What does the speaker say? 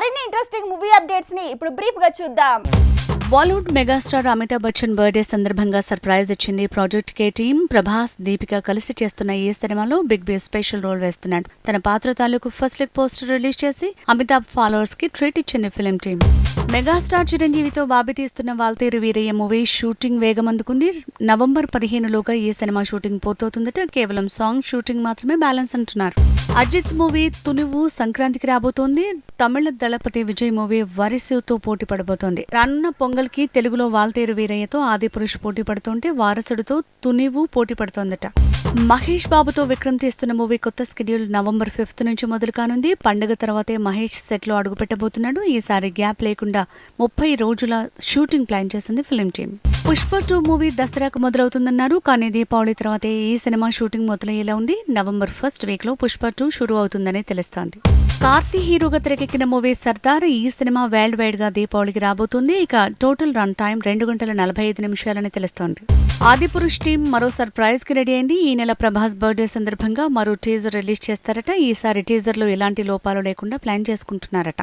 మరిన్ని interesting movie అప్డేట్స్ని ఇప్పుడు బ్రీఫ్గా చూద్దాం. Bollywood megastar Amitabh Bachchan birthday సందర్భంగా సర్ప్రైజ్ ఇచ్చింది project K team Prabhas Deepika కలిసి చేస్తున్న ఈ సినిమాలో బిగ్ బి స్పెషల్ రోల్ వేస్తున్నాడు. తన పాత్ర తాలూకు ఫస్ట్ లుక్ పోస్టర్ రిలీజ్ చేసి అమితాబ్ ఫాలోవర్స్కి ట్రీట్ ఇచ్చింది ఫిలిం టీం మెగాస్టార్ చిరంజీవితో బాబి తీస్తున్న వాల్తేరు వీరయ్య మూవీ షూటింగ్ వేగం అందుకుంది. నవంబర్ పదిహేనులోగా ఈ సినిమా షూటింగ్ పూర్తవుతుందట. కేవలం సాంగ్ షూటింగ్ మాత్రమే బ్యాలెన్స్ అంటున్నారు. అజిత్ మూవీ తునువు సంక్రాంతికి రాబోతోంది. తమిళ దళపతి విజయ్ మూవీ వారిసుతో పోటీ పడబోతోంది. రానున్న పొంగల్కి తెలుగులో వాల్తేరు వీరయ్యతో ఆది పురుష్ పోటీ పడుతుంటే వారసుడితో తునివు పోటీ పడుతోందట. మహేష్ బాబుతో విక్రమ్ తీస్తున్న మూవీ కొత్త స్కెడ్యూల్ నవంబర్ ఫిఫ్త్ నుంచి మొదలు కానుంది. పండుగ తర్వాతే మహేష్ సెట్లో ఈసారి గ్యాప్ లేకుండా ముప్పై రోజుల షూటింగ్ ప్లాన్ చేసింది film team Pushpa two movie దసరాకు మొదలవుతుందన్నారు. కానీ దీపావళి తర్వాతే ఈ సినిమా షూటింగ్ మొదలయ్యేలా ఉంది. నవంబర్ ఫస్ట్ వీక్లో పుష్ప టూ షురూ అవుతుందని తెలుస్తోంది. కార్తీ హీరోగా తెరకెక్కిన మూవీ సర్దార్ ఈ సినిమా వరల్డ్ వైడ్గా దీపావళికి రాబోతుంది. ఇక టోటల్ రన్ టైం రెండు గంటల నలభై ఐదు నిమిషాలని తెలుస్తోంది. ఆదిపురుష్ టీం మరో సర్ప్రైజ్కి రెడీ అయింది. ఈ నెల ప్రభాస్ బర్త్డే సందర్భంగా మరో టీజర్ రిలీజ్ చేస్తారట. ఈసారి టీజర్లో ఎలాంటి లోపాలు లేకుండా ప్లాన్ చేసుకుంటున్నారట.